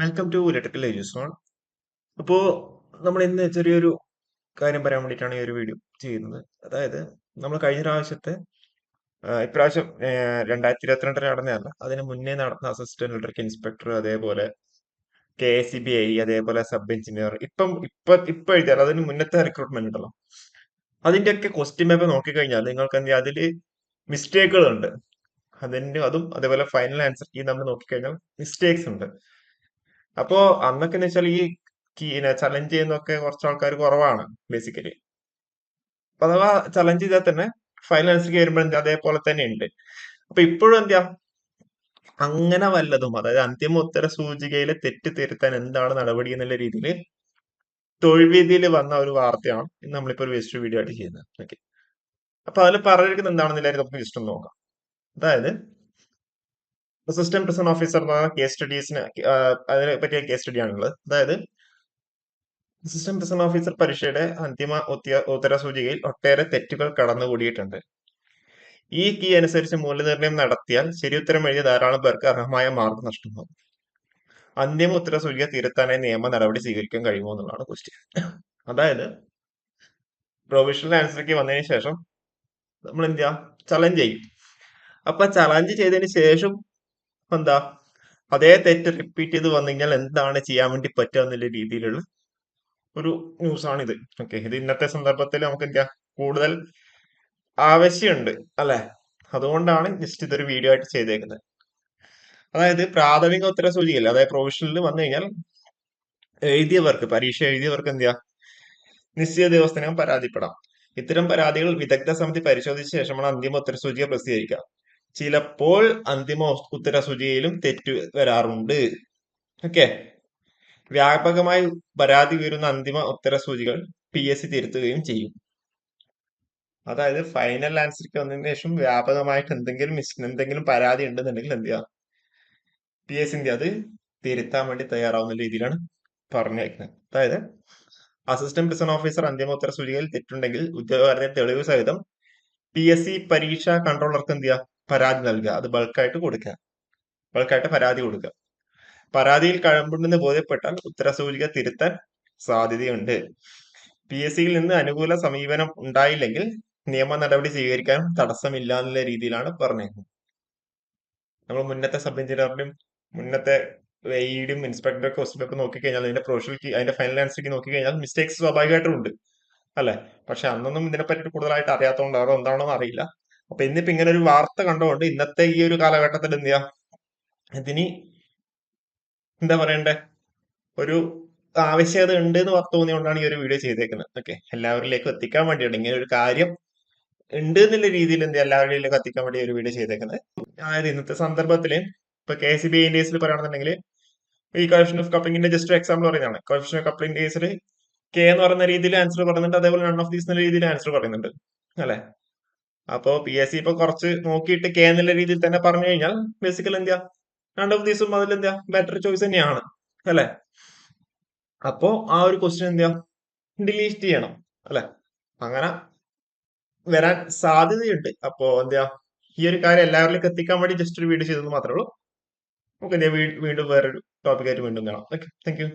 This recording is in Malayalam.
വെൽക്കം ടു ഇലക്ട്രിക്കൽ ഏജൻസോൺ അപ്പോൾ നമ്മൾ ഇന്ന് ചെറിയൊരു കാര്യം പറയാൻ വേണ്ടിയിട്ടാണ് ഈ ഒരു വീഡിയോ ചെയ്യുന്നത്. അതായത് നമ്മൾ കഴിഞ്ഞ പ്രാവശ്യത്തെ ഇപ്രാവശ്യം രണ്ടായിരത്തി ഇരുപത്തിരണ്ടിൽ നടന്നതല്ല. അതിന് മുന്നേ നടന്ന അസിസ്റ്റന്റ് ഇലക്ട്രിക് ഇൻസ്പെക്ടർ അതേപോലെ K S C B I അതേപോലെ സബ് എഞ്ചിനീയർ ഇപ്പം ഇപ്പൊ ഇപ്പൊ എഴുതിയാൽ അതിന് മുന്നത്തെ റിക്രൂട്ട്മെന്റ് ഉണ്ടല്ലോ. അതിന്റെയൊക്കെ ക്വസ്റ്റ്യൻ പേപ്പർ നോക്കിക്കഴിഞ്ഞാൽ നിങ്ങൾക്ക് എന്ത് അതിൽ മിസ്റ്റേക്കുകൾ ഉണ്ട് അതിന്റെ അതും അതേപോലെ ഫൈനൽ ആൻസർ കീ നമ്മൾ നോക്കിക്കഴിഞ്ഞാൽ മിസ്റ്റേക്സ് ഉണ്ട്. അപ്പോ അന്നൊക്കെ എന്ന് വെച്ചാൽ ഈ ചലഞ്ച് ചെയ്യുന്നൊക്കെ കുറച്ച് ആൾക്കാർ കുറവാണ് ബേസിക്കലി അഥവാ ചലഞ്ച് ചെയ്താൽ തന്നെ ഫൈനൽസിൽ വരുമ്പോൾ അതേപോലെ തന്നെ ഉണ്ട്. അപ്പൊ ഇപ്പോഴും എന്താ അങ്ങനെ വല്ലതും അതായത് അന്തിമ ഉത്തര സൂചികയിലെ തെറ്റ് തിരുത്താൻ എന്താണ് നടപടി എന്നുള്ള രീതിയിൽ തൊഴിൽ രീതിയിൽ വന്ന ഒരു വാർത്തയാണ് ഇന്ന് നമ്മളിപ്പോ ഒരു വേസ്റ്റ് വീഡിയോ ആയിട്ട് ചെയ്യുന്നത്. ഓക്കെ അപ്പൊ അതിൽ പറഞ്ഞിരിക്കുന്നത് എന്താണെന്നില്ല നമുക്ക് ജസ്റ്റ് നോക്കാം. അതായത് അസിസ്റ്റന്റ് പ്രസിഡന്റ് ഓഫീസർ എന്ന് പറഞ്ഞ കേസ് സ്റ്റഡീസിന് അതിനെ പറ്റിയ കേസ് സ്റ്റഡി ആണുള്ളത്. അതായത് അസിസ്റ്റന്റ് പ്രസിഡന്റ് ഓഫീസർ പരീക്ഷയുടെ അന്തിമ ഉത്തര ഉത്തരസൂചികയിൽ ഒട്ടേറെ തെറ്റുകൾ കടന്നുകൂടിയിട്ടുണ്ട്. ഈ കീ അനുസരിച്ച് മൂല്യനിർണയം നടത്തിയാൽ ശരിയുത്തരം എഴുതിയ ധാരാളം പേർക്ക് അർഹമായ മാർക്ക് നഷ്ടമാകും അന്തിമ ഉത്തരസൂചിക തിരുത്താനായി നിയമ നടപടി സ്വീകരിക്കാൻ കഴിയുമോ എന്നുള്ളതാണ് ക്വസ്റ്റ്യൻ അതായത് പ്രൊവിഷണൽ ആൻസർക്ക് വന്നതിന് ശേഷം നമ്മൾ എന്ത് ചെയ്യാം. ചലഞ്ച് ചെയ്യും അപ്പൊ ചലഞ്ച് ചെയ്തതിന് ശേഷം എന്താ? അതേ തെറ്റ് റിപ്പീറ്റ് ചെയ്ത് വന്നു കഴിഞ്ഞാൽ എന്താണ് ചെയ്യാൻ വേണ്ടി പറ്റുക എന്നുള്ള രീതിയിലുള്ള ഒരു ന്യൂസ് ഇത് ഓക്കെ ഇത് ഇന്നത്തെ സന്ദർഭത്തിൽ നമുക്ക് എന്താ? കൂടുതൽ ആവശ്യമുണ്ട് അല്ലെ? അതുകൊണ്ടാണ് ജസ്റ്റ് ഇതൊരു വീഡിയോ ആയിട്ട് ചെയ്തേക്കുന്നത്. അതായത് പ്രാഥമിക ഉത്തര സൂചികയിൽ അതായത് പ്രൊവിഷണലിൽ വന്നു കഴിഞ്ഞാൽ എഴുതിയവർക്ക് പരീക്ഷ എഴുതിയവർക്ക് എന്ത് ചെയ്യാം? നിശ്ചിത ദിവസത്തിനകം പരാതിപ്പെടാം. ഇത്തരം പരാതികൾ വിദഗ്ധ സമിതി പരിശോധിച്ച ശേഷമാണ് അന്തിമ ഉത്തര സൂചിക പ്രസിദ്ധീകരിക്കുക. ചിലപ്പോൾ അന്തിമ ഉത്തര സൂചികയിലും തെറ്റ് വരാറുണ്ട്. ഓക്കെ. വ്യാപകമായി പരാതി ഉയരുന്ന അന്തിമ ഉത്തര സൂചികൾ പി എസ് സി തിരുത്തുകയും ചെയ്യും. അതായത് ഫൈനൽ ആൻസർക്ക് വന്നതിന് ശേഷം വ്യാപകമായിട്ട് എന്തെങ്കിലും മിസ് എന്തെങ്കിലും പരാതി ഉണ്ടെന്നുണ്ടെങ്കിൽ എന്ത് ചെയ്യാം? പി എസ് സി അത് തിരുത്താൻ വേണ്ടി തയ്യാറാവുന്ന രീതിയിലാണ് പറഞ്ഞേക്കുന്നത്. അതായത് അസിസ്റ്റന്റ് പ്രിസൺ ഓഫീസർ അന്തിമ ഉത്തര സൂചികയിൽ തെറ്റുണ്ടെങ്കിൽ ഉദ്യോഗാർത്ഥി തെളിവ് സഹിതം പി എസ് സി പരീക്ഷാ കൺട്രോളർക്ക് എന്ത് ചെയ്യുക പരാതി നൽകുക അത് ബൾക്കായിട്ട് കൊടുക്കുക ബൾക്കായിട്ട് പരാതി കൊടുക്കുക പരാതിയിൽ കഴമ്പുണ്ടെന്ന് ബോധ്യപ്പെട്ടാൽ ഉത്തരസൂചിക തിരുത്താൻ സാധ്യതയുണ്ട്. പി എസ് സിയിൽ നിന്ന് അനുകൂല സമീപനം ഉണ്ടായില്ലെങ്കിൽ നിയമ നടപടി സ്വീകരിക്കാൻ തടസ്സമില്ല എന്നുള്ള രീതിയിലാണ് പറഞ്ഞേക്കുന്നത്. നമ്മൾ മുന്നത്തെ സബ് എഞ്ചിനീയറിന്റെയും മുന്നത്തെ വെയ്ഡിയും ഇൻസ്പെക്ടറുടെ ക്വസ്റ്റ്യൻ പേപ്പർ നോക്കിക്കഴിഞ്ഞാൽ അതിന്റെ പ്രൊഫഷണൽ അതിന്റെ ഫൈനൽ ആൻസർ നോക്കിക്കഴിഞ്ഞാൽ മിസ്റ്റേക്സ് സ്വാഭാവികമായിട്ടും ഉണ്ട്. അല്ലെ? പക്ഷെ അന്നൊന്നും ഇതിനെ പറ്റി കൂടുതലായിട്ട് അവർ എന്താണോ അറിയില്ല. അപ്പൊ ഇന്നിപ്പോ ഇങ്ങനെ ഒരു വാർത്ത കണ്ടുകൊണ്ട് ഇന്നത്തെ ഈ ഒരു കാലഘട്ടത്തിൽ എന്ത് ചെയ്യാം? ഇതിന് എന്താ പറയണ്ടേ? ഒരു ആവശ്യകത ഉണ്ട് എന്ന് തോന്നിയോണ്ടാണ് ഈ ഒരു വീഡിയോ ചെയ്തേക്കുന്നത്. ഓക്കെ. എല്ലാവരിലേക്കും എത്തിക്കാൻ വേണ്ടിയാണ് ഇങ്ങനെ ഒരു കാര്യം ഉണ്ട് എന്നുള്ള രീതിയിൽ എന്ത് എല്ലാവരിലേക്കും എത്തിക്കാൻ വേണ്ടി ഒരു വീഡിയോ ചെയ്തേക്കുന്നത്. അതായത് ഇന്നത്തെ സന്ദർഭത്തിൽ ഇപ്പൊ കെ സി ബി കേസിൽ പറയുകയാണെന്നുണ്ടെങ്കിൽ ഈ കോഫിഷൻ ഓഫ് കപ്പിംഗിന്റെ ജസ്റ്റ് ഒരു എക്സാമ്പിൾ പറയുന്നതാണ്. കോഫിഷൻ ഓഫ് കപ്ലിംഗ് കേസിൽ കെ എന്ന് പറയുന്ന രീതിയിൽ ആൻസർ പറയുന്നുണ്ട് അതേപോലെ നൺ ഓഫ് ദീസ് എന്ന രീതിയിൽ ആൻസർ പറയുന്നുണ്ട്. അല്ലെ? അപ്പോ പി എസ് സി ഇപ്പൊ കുറച്ച് നോക്കിയിട്ട് കെ എന്നുള്ള രീതിയിൽ തന്നെ പറഞ്ഞു കഴിഞ്ഞാൽ ബേസിക്കൽ എന്താ രണ്ട് ഓഫ് ദീസും അതിൽ എന്താ ബെറ്റർ ചോയ്സ് തന്നെയാണ്. അല്ലെ? അപ്പോ ആ ഒരു ക്വസ്റ്റ്യൻ എന്താ ഡിലീറ്റ് ചെയ്യണം. അല്ലെ? അങ്ങനെ വരാൻ സാധ്യതയുണ്ട്. അപ്പോ എന്താ ഈ ഒരു കാര്യം എല്ലാവരിലേക്ക് എത്തിക്കാൻ വേണ്ടി ജസ്റ്റ് ഒരു വീഡിയോ ചെയ്തത് മാത്രമേ ഉള്ളൂ. നമുക്ക് വീണ്ടും വേറൊരു ടോപ്പിക്കായിട്ട് വീണ്ടും കാണാം. Okay thank